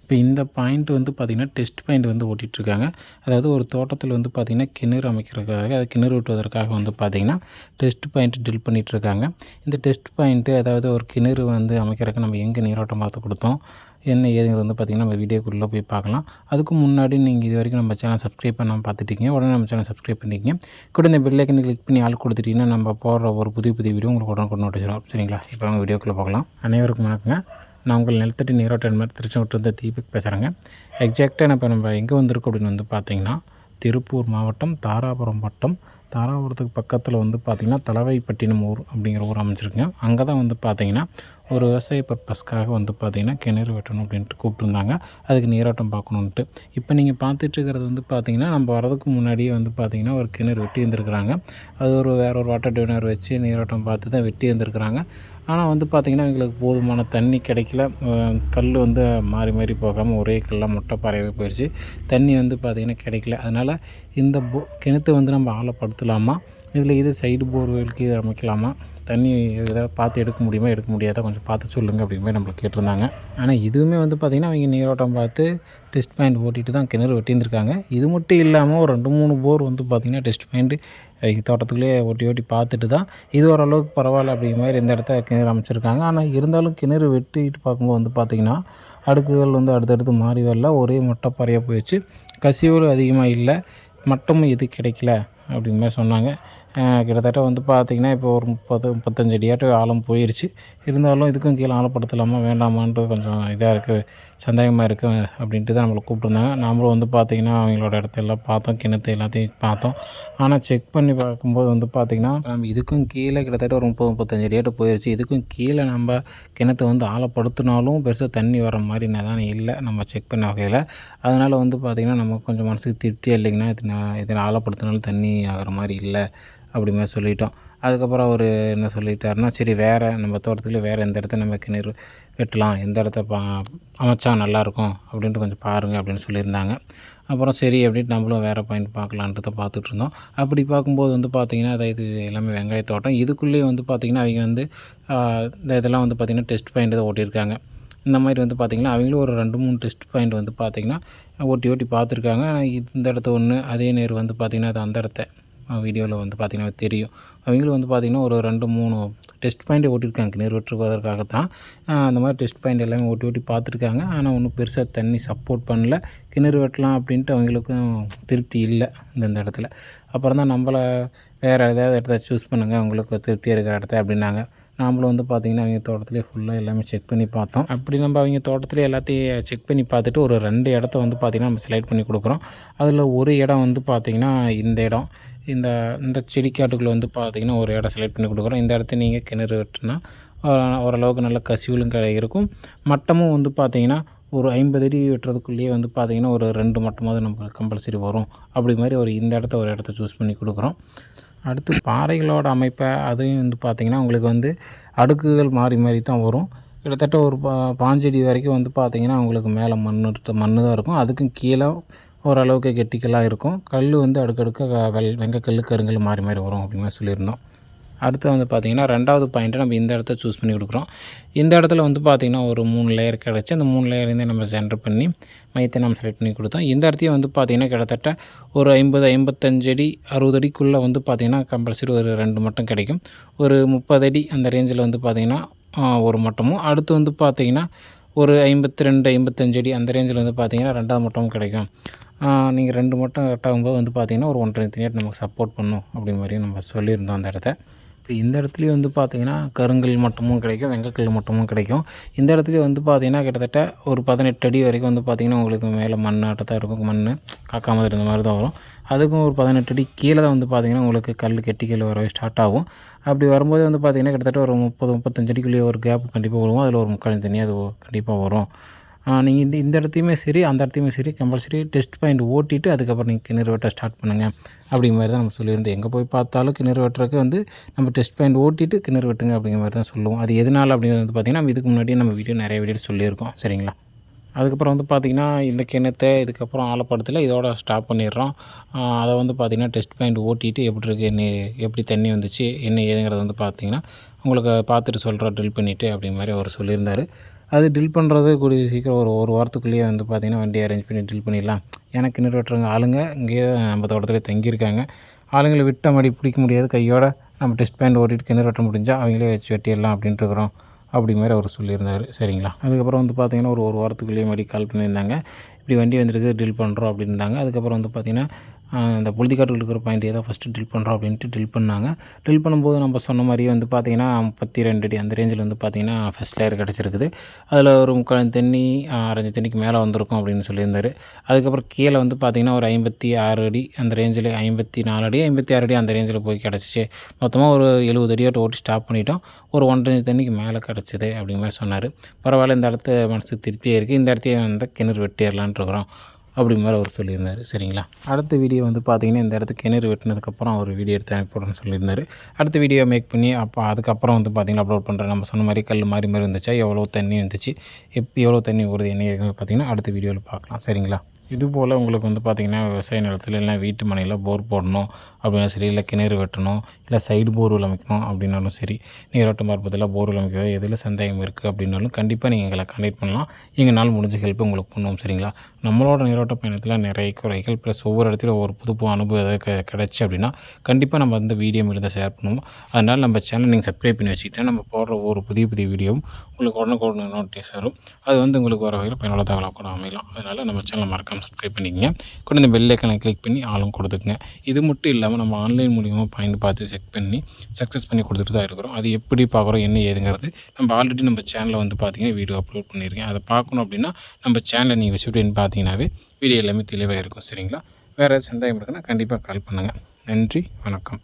இப்போ இந்த பாயிண்ட் வந்து பார்த்திங்கன்னா டெஸ்ட் பாயிண்ட் வந்து ஓட்டிகிட்ருக்காங்க. அதாவது ஒரு தோட்டத்தில் வந்து பார்த்திங்கன்னா கிணறு அமைக்கிறதுக்காக அது கிணறு வெட்டுவதற்காக வந்து பார்த்திங்கன்னா டெஸ்ட் பாயிண்ட் ட்ரில் பண்ணிகிட்ருக்காங்க. இந்த டெஸ்ட் பாயிண்ட்டு அதாவது ஒரு கிணறு வந்து அமைக்கிறதுக்கு நம்ம எங்கே நீரோட்டம் பார்த்து கொடுத்தோம் என்ன ஏதுங்கிறது வந்து பார்த்திங்கன்னா நம்ம வீடியோக்குள்ளே போய் பார்க்கலாம். அதுக்கு முன்னாடி நீங்கள் இது வரைக்கும் நம்ம சேனல் சப்ஸ்கிரைப் பண்ணாமல் பார்த்துட்டீங்க உடனே நம்ம சேனல் சப்ஸ்கிரைப் பண்ணிக்கிங்க. கூட இந்த பெல்லைக்கனை கிளிக் பண்ணி ஆள் கொடுத்துட்டிங்கன்னா நம்ம போடுற ஒரு புதிய புதிய வீடியோ உங்களுக்கு உடனே கொண்டு வரும். சரிங்களா? இப்போ அவங்க வீடியோக்குள்ளே பார்க்கலாம் அனைவருக்கும் வணக்கங்க. நான் உங்கள் நிலத்தடி நீரோட்டம் மாதிரி திருச்செங்கோட்டிலிருந்து தீபக் பேசுகிறேங்க எக்ஸாக்டாக இப்போ நம்ம எங்கே வந்திருக்கோம் அப்படின்னு வந்து பார்த்திங்கன்னா திருப்பூர் மாவட்டம் தாராபுரம் வட்டம். தாராபுரத்துக்கு பக்கத்தில் வந்து பார்த்திங்கன்னா தலவைப்பட்டினம் ஊர் அப்படிங்கிற ஊர் அமைச்சிருக்கேன் அங்கே தான் வந்து பார்த்திங்கன்னா ஒரு விவசாய பர்பஸ்க்காக வந்து பார்த்திங்கன்னா கிணறு வெட்டணும் அப்படின்ட்டு கூப்பிட்டுருந்தாங்க. அதுக்கு நீரோட்டம் பார்க்கணுன்ட்டு இப்போ நீங்கள் பார்த்துட்டுருக்கிறது வந்து பார்த்திங்கன்னா நம்ம வரதுக்கு முன்னாடியே வந்து பார்த்திங்கன்னா ஒரு கிணறு வெட்டி இருந்திருக்கிறாங்க அது ஒரு வேற ஒரு வாட்டர் டியூனர் வச்சு நீரோட்டம் பார்த்து தான் வெட்டி இருந்திருக்கிறாங்க ஆனால் வந்து பார்த்திங்கன்னா எங்களுக்கு போதுமான தண்ணி கிடைக்கல. கல் வந்து மாறி மாறி போகாமல் ஒரே கல்லாக மொட்டை பாறையாகவே போயிடுச்சு தண்ணி வந்து பார்த்திங்கன்னா கிடைக்கல. அதனால் இந்த போ கிணத்து வந்து நம்ம ஆழப்படுத்தலாமா? இதில் இது சைடு போர்வெலுக்கு இது அமைக்கலாமா? தண்ணி ஏதாவது பார்த்து எடுக்க முடியுமா எடுக்க முடியாதா கொஞ்சம் பார்த்து சொல்லுங்கள் அப்படிங்கிற மாதிரி நம்மளை கேட்டிருந்தாங்க. ஆனால் இதுவுமே வந்து பார்த்திங்கன்னா அவங்க நீரோட்டம் பார்த்து டெஸ்ட் பாயிண்ட் ஓட்டிட்டு தான் கிணறு வெட்டியிருந்துருக்காங்க. இது மட்டும் இல்லாமல் ஒரு ரெண்டு மூணு போர் வந்து பார்த்திங்கன்னா டெஸ்ட் பாயிண்ட்டு தோட்டத்துக்குள்ளேயே ஓட்டி ஓட்டி பார்த்துட்டு தான் இது ஓரளவுக்கு பரவாயில்ல அப்படிங்கிற மாதிரி இந்த இடத்த கிணறு அமைச்சிருக்காங்க. ஆனால் இருந்தாலும் கிணறு வெட்டிட்டு பார்க்கும்போது வந்து பார்த்திங்கன்னா அடுக்குகள் வந்து அடுத்தடுத்து மாறி வரல. ஒரே மொட்டை பறைய போயிடுச்சு. கசிவுகள் அதிகமாக இல்லை. மட்டமும் எது கிடைக்கல. அப்படிங்கிற மாதிரி சொன்னாங்க. கிட்டத்தட்ட வந்து பார்த்திங்கன்னா இப்போ ஒரு முப்பது முப்பத்தஞ்சு அடியாட்டு ஆழம் போயிடுச்சு இருந்தாலும் இதுக்கும் கீழே ஆழப்படுத்தலாமா வேண்டாமான்றது கொஞ்சம் இதாக இருக்குது சந்தேகமாக இருக்குது அப்படின்ட்டு தான் நம்மளை கூப்பிட்டுருந்தாங்க. நாமளும் வந்து பார்த்திங்கன்னா அவங்களோட இடத்தெல்லாம் பார்த்தோம் கிணத்து எல்லாத்தையும் பார்த்தோம். ஆனால் செக் பண்ணி பார்க்கும்போது வந்து பார்த்திங்கன்னா நம்ம இதுக்கும் கீழே கிட்டத்தட்ட ஒரு முப்பது முப்பத்தஞ்சு அடியாட்டு போயிடுச்சு இதுக்கும் கீழே நம்ம கிணத்தை வந்து ஆழப்படுத்தினாலும் பெருசாக தண்ணி வர மாதிரி தான் இல்லை நம்ம செக் பண்ண வகையில். அதனால் வந்து பார்த்திங்கன்னா நம்ம கொஞ்சம் மனசுக்கு திருப்தியாக இல்லைங்கன்னா இது இதில் ஆழப்படுத்தினாலும் தண்ணி ஆகிற மாதிரி இல்லை அப்படி சொல்லிட்டோம். அதுக்கப்புறம் அவர் என்ன சொல்லிட்டாருன்னா சரி வேறு நம்ம தோட்டத்தில் வேறு எந்த இடத்த நம்ம கிணறு வெட்டலாம் எந்த இடத்த பா அமைச்சா நல்லாயிருக்கும் அப்படின்ட்டு கொஞ்சம் பாருங்கள் அப்படின்னு சொல்லியிருந்தாங்க. அப்புறம் சரி அப்படின்ட்டு நம்மளும் வேறு பாயிண்ட் பார்க்கலான்றத பார்த்துட்டு இருந்தோம் அப்படி பார்க்கும்போது வந்து பார்த்திங்கன்னா அதாவது இது எல்லாமே வெங்காய தோட்டம். இதுக்குள்ளேயே வந்து பார்த்திங்கன்னா அவங்க வந்து இந்த இதெல்லாம் வந்து பார்த்திங்கன்னா டெஸ்ட் பாயிண்ட் தான் ஓட்டியிருக்காங்க. இந்த மாதிரி வந்து பார்த்திங்கன்னா அவங்களும் ஒரு ரெண்டு மூணு டெஸ்ட் பாயிண்ட் வந்து பார்த்திங்கன்னா ஓட்டி ஓட்டி பார்த்துருக்காங்க. இந்த இடத்த ஒன்று அதே நேர் வந்து பார்த்திங்கன்னா அது அந்த இடத்த வீடியோவில் வந்து பார்த்திங்கன்னா தெரியும். அவங்களும் வந்து பார்த்திங்கன்னா ஒரு ரெண்டு மூணு டெஸ்ட் பாயிண்ட்டை ஓட்டியிருக்காங்க. கிணறு வெட்டுவதற்காக தான் அந்த மாதிரி டெஸ்ட் பாயிண்ட் எல்லாமே ஓட்டி ஓட்டி பார்த்துருக்காங்க. ஆனால் ஒன்றும் பெருசாக தண்ணி சப்போர்ட் பண்ணல. கிணறு வெட்டலாம் அப்படின்ட்டு அவங்களுக்கும் திருப்தி இல்லை இந்த இடத்துல. அப்புறம் தான் நம்மளை வேறு ஏதாவது இடத்த சூஸ் பண்ணுங்கள் அவங்களுக்கு திருப்தியாக இருக்கிற இடத்த அப்படின்னாங்க. நாமளும் வந்து பார்த்திங்கன்னா அவங்க தோட்டத்துலேயே ஃபுல்லாக எல்லாமே செக் பண்ணி பார்த்தோம். அப்படி நம்ம அவங்க தோட்டத்துலேயே எல்லாத்தையும் செக் பண்ணி பார்த்துட்டு ஒரு ரெண்டு இடத்த வந்து பார்த்திங்கன்னா நம்ம செலக்ட் பண்ணி கொடுக்குறோம். அதில் ஒரு இடம் வந்து பார்த்திங்கன்னா இந்த இடம். இந்த இந்த செடிக்காட்டுக்குள்ளே வந்து பார்த்திங்கன்னா ஒரு இடம் செலக்ட் பண்ணி கொடுக்குறோம். இந்த இடத்த நீங்கள் கிணறு வெட்டினா ஓரளவுக்கு நல்ல கசிவுலும் இருக்கும். மட்டமும் வந்து பார்த்திங்கன்னா ஒரு ஐம்பது அடி வெட்டுறதுக்குள்ளேயே வந்து பார்த்திங்கன்னா ஒரு ரெண்டு மட்டமாவது நம்மளுக்கு கம்பல்சரி வரும். அப்படி மாதிரி ஒரு இந்த இடத்த ஒரு இடத்த சூஸ் பண்ணி கொடுக்குறோம். அடுத்து பாறைகளோட அமைப்பை அதையும் வந்து பார்த்திங்கன்னா உங்களுக்கு வந்து அடுக்குகள் மாறி மாறி தான் வரும். கிட்டத்தட்ட ஒரு பா பாஞ்சடி வரைக்கும் வந்து பார்த்திங்கன்னா உங்களுக்கு மேலே மண் மண் தான் இருக்கும். அதுக்கும் கீழே ஓரளவுக்கு கெட்டிக்கலாக இருக்கும். கல் வந்து அடுக்கடுக்க வெள் வெங்கக்கல் கருங்கல் மாறி மாறி வரும் அப்படிங்கிற சொல்லியிருந்தோம். அடுத்து வந்து பார்த்திங்கன்னா ரெண்டாவது பாயிண்ட்டை நம்ம இந்த இடத்த சூஸ் பண்ணி கொடுக்குறோம். இந்த இடத்துல வந்து பார்த்திங்கன்னா ஒரு மூணு லேயர் கிடச்சி அந்த மூணு லேயர்லேருந்தே நம்ம சென்டர் பண்ணி மையத்தை நம்ம செலக்ட் பண்ணி கொடுத்தோம். இந்த இடத்தையும் வந்து பார்த்திங்கன்னா கிட்டத்தட்ட ஒரு ஐம்பது ஐம்பத்தஞ்சு அடி அறுபது அடிக்குள்ளே வந்து பார்த்திங்கன்னா கம்பல்சரி ஒரு ரெண்டு மட்டம் கிடைக்கும். ஒரு முப்பது அடி அந்த ரேஞ்சில் வந்து பார்த்திங்கன்னா ஒரு மட்டமும். அடுத்து வந்து பார்த்திங்கன்னா ஒரு ஐம்பத்தி ரெண்டு ஐம்பத்தஞ்சு அடி அந்த ரேஞ்சில் வந்து பார்த்திங்கன்னா ரெண்டாவது மட்டமும் கிடைக்கும். நீங்கள் ரெண்டு மட்டம் கட்டாகும்போது வந்து பார்த்திங்கன்னா ஒரு ஒன்றரை தனியாக நமக்கு சப்போர்ட் பண்ணும் அப்படி மாதிரி நம்ம சொல்லியிருந்தோம் அந்த இடத்த. இப்போ இந்த இடத்துலையும் வந்து பார்த்திங்கன்னா கருங்கல் மட்டமும் கிடைக்கும் வெங்கக்கல் மட்டமும் கிடைக்கும். இந்த இடத்துலையும் வந்து பார்த்திங்கன்னா கிட்டத்தட்ட ஒரு பதினெட்டு அடி வரைக்கும் வந்து பார்த்திங்கன்னா உங்களுக்கு மேலே மண்ணாட்டத்தான் இருக்கும். மண் காக்காமல் இருந்த மாதிரி தான் வரும். அதுக்கும் ஒரு பதினெட்டு அடி கீழே தான் வந்து பார்த்திங்கன்னா உங்களுக்கு கல் கெட்டிக்கல் வரவே ஸ்டார்ட் ஆகும். அப்படி வரும்போது வந்து பார்த்திங்கன்னா கிட்டத்தட்ட ஒரு முப்பது முப்பத்தஞ்சு அடிக்குள்ளேயே ஒரு கேப் கண்டிப்பாக விழுவோம் அதில் ஒரு முக்கால் தனியாக அது கண்டிப்பாக வரும். நீங்கள் இந்த இந்த இடத்தையுமே சரி அந்த இடத்தையுமே சரி கம்பல்சரி டெஸ்ட் பாயிண்ட் ஓட்டிட்டு அதுக்கப்புறம் நீங்கள் கிணறு வெட்ட ஸ்டார்ட் பண்ணுங்கள் அப்படிங்கிற மாதிரி தான் நம்ம சொல்லியிருந்தோம். எங்கே போய் பார்த்தாலும் கிணறு வெட்டுறதுக்கு வந்து நம்ம டெஸ்ட் பாயிண்ட் ஓட்டிட்டு கிணறு வெட்டுங்க அப்படிங்கிற மாதிரி தான் சொல்லுவோம். அது எதனால் அப்படிங்கிறது வந்து பார்த்திங்கன்னா நம்ம இதுக்கு முன்னாடி நம்ம வீடியோ நிறைய வீடியோ சொல்லியிருக்கோம். சரிங்களா? அதுக்கப்புறம் வந்து பார்த்திங்கன்னா இந்த கிணத்தை இதுக்கப்புறம் ஆழப்படுத்தல இதோட ஸ்டாப் பண்ணிடுறோம். அதை வந்து பார்த்திங்கன்னா டெஸ்ட் பாயிண்ட் ஓட்டிட்டு எப்படி இருக்குது என்ன எப்படி தண்ணி வந்துச்சு என்ன ஏதுங்கிறத வந்து பார்த்திங்கன்னா உங்களுக்கு பார்த்துட்டு சொல்கிறோம் ட்ரில் பண்ணிவிட்டு அப்படிங்கிற மாதிரி அவர் சொல்லியிருந்தார். அது ட்ரில் பண்ணுறது கூடிய சீக்கிரம் ஒரு ஒரு வாரத்துக்குள்ளேயே வந்து பார்த்திங்கன்னா வண்டி அரேஞ்ச் பண்ணி ட்ரில் பண்ணிடலாம். ஏன்னா கிணறு வெட்டுறவங்க ஆளுங்க இங்கேயே நம்ம தோட்டத்திலே தங்கியிருக்காங்க. ஆளுங்களை விட்ட மாதிரி பிடிக்க முடியாது. கையோட நம்ம டெஸ்ட் பேண்ட் ஓட்டிட்டு கிணறு வெட்ட முடிஞ்சால் அவங்களே வச்சு வெட்டிடலாம் அப்படின்ட்டு இருக்கிறோம் அப்படி மாதிரி அவர் சொல்லியிருந்தார். சரிங்களா? அதுக்கப்புறம் வந்து பார்த்திங்கன்னா ஒரு ஒரு வாரத்துக்குள்ளேயே மறுபடி கால் பண்ணியிருந்தாங்க. இப்படி வண்டி வந்திருக்கு ட்ரில் பண்ணுறோம் அப்படின்னாங்க அதுக்கப்புறம் வந்து பார்த்திங்கன்னா இந்த புழுதிக்காட்டில் இருக்கிற பாயிண்ட் ஏதோ ஃபஸ்ட்டு ட்ரில் பண்ணுறோம் அப்படின்ட்டு ட்ரில் பண்ணாங்க. ட்ரில் பண்ணும்போது நம்ம சொன்ன மாதிரியே வந்து பார்த்திங்கன்னா முப்பத்தி ரெண்டு அடி அந்த ரேஞ்சில் வந்து பார்த்திங்கன்னா ஃபஸ்ட் லேயர் கிடச்சிருக்குது. அதில் ஒரு முக்கால் தண்ணி அரைஞ்சு தண்ணிக்கு மேலே வந்திருக்கும் அப்படின்னு சொல்லியிருந்தார். அதுக்கப்புறம் கீழே வந்து பார்த்திங்கன்னா ஒரு ஐம்பத்தி ஆறு அடி அந்த ரேஞ்சில் ஐம்பத்தி நாலு அடி ஐம்பத்தி ஆறு அடி அந்த ரேஞ்சில் போய் கிடச்சிச்சு. மொத்தமாக ஒரு எழுபது அடியோட்டு ஓட்டி ஸ்டாப் பண்ணிட்டோம். ஒரு ஒன்றரை தண்ணிக்கு மேலே கிடச்சிது அப்படிங்கிற மாதிரி சொன்னார். பரவாயில்ல இந்த இடத்த மனசுக்கு திருப்தியாக இருக்குது இந்த இடத்தையே வந்து கிணறு வெட்டிடலான்ட்டு இருக்கிறோம். அப்படி மாதிரி அவர் சொல்லியிருந்தார். சரிங்களா? அடுத்த வீடியோ வந்து பார்த்தீங்கன்னா இந்த இடத்துக்கு கிணறு வெட்டினதுக்கப்புறம் ஒரு வீடியோ எடுத்து அனுப்பிவிடுன்னு சொல்லியிருந்தார். அடுத்த வீடியோ மேக் பண்ணி அப்போ அதுக்கப்புறம் வந்து பார்த்தீங்கன்னா அப்லோட் பண்ணுறேன் நம்ம சொன்ன மாதிரி கல் மாதிரி மாதிரி இருந்துச்சா எவ்வளோ தண்ணி இருந்துச்சு எப் எவ்வளோ தண்ணி வருது என்ன பார்த்தீங்கன்னா அடுத்த வீடியோவில் பார்க்கலாம். சரிங்களா? இது போல் உங்களுக்கு வந்து பார்த்திங்கன்னா விவசாய நிலத்துல இல்லை வீட்டு மனையில் போர் போடணும். அப்படின்னா சரி இல்லை கிணறு வெட்டணும் இல்லை சைடு போர்வெல் அமைக்கணும் அப்படின்னாலும் சரி நீரோட்டம் பார்ப்பதில் போர்வெல் அமைக்கிறது எதில் சந்தேகம் இருக்குது அப்படின்னாலும் கண்டிப்பாக நீங்கள் எங்களை கான்டாக்ட் பண்ணலாம். எங்களால் முடிஞ்ச ஹெல்ப் உங்களுக்கு பண்ணுவோம் சரிங்களா? நம்மளோட நீரோட்ட பயணத்தில் நிறைய குறைகள் ப்ளஸ் ஒவ்வொரு இடத்துல ஒவ்வொரு புது புது அனுபவம் எதாவது க கிடச்சி அப்படின்னா கண்டிப்பாக நம்ம வந்து வீடியோ மேலே ஷேர் பண்ணுவோம். அதனால் நம்ம சேனல் நீங்கள் சப்ஸ்கிரைப் பண்ணி வச்சுக்கிட்டா நம்ம போடுற ஒவ்வொரு புதிய புதிய வீடியோவும் உங்களுக்கு உடனுக்குடன் நோட்டீஸ் வரும். அது வந்து உங்களுக்கு வர வகையில் பயனுள்ள தகவலாக கூட அமையலாம். அதனால் நம்ம சேனலை மறக்காமல் சப்ஸ்கிரைப் பண்ணிக்கங்க. கூட இந்த பெல் ஐக்கனை கிளிக் பண்ணி ஆளும் கொடுத்துக்குங்க. இது மட்டும் இல்லாமல் நம்ம ஆன்லைன் மூலியமாக பாயிண்ட் பார்த்து செக் பண்ணி சக்ஸஸ் பண்ணி கொடுத்துட்டு தான் இருக்கிறோம். அது எப்படி பார்க்குறோம் என்ன ஏதுங்கிறது நம்ம ஆல்ரெடி நம்ம சேனலில் வந்து பார்த்திங்கன்னா வீடியோ அப்லோட் பண்ணியிருக்கேன். அதை பார்க்கணும் அப்படின்னா நம்ம சேனலை நீங்கள் விசிட் பார்த்தீங்கன்னாவே வீடியோ எல்லாமே தெளிவாக இருக்கும். சரிங்களா? வேறு சந்தேகம் இருக்குன்னா கண்டிப்பாக கால் பண்ணுங்கள் நன்றி வணக்கம்.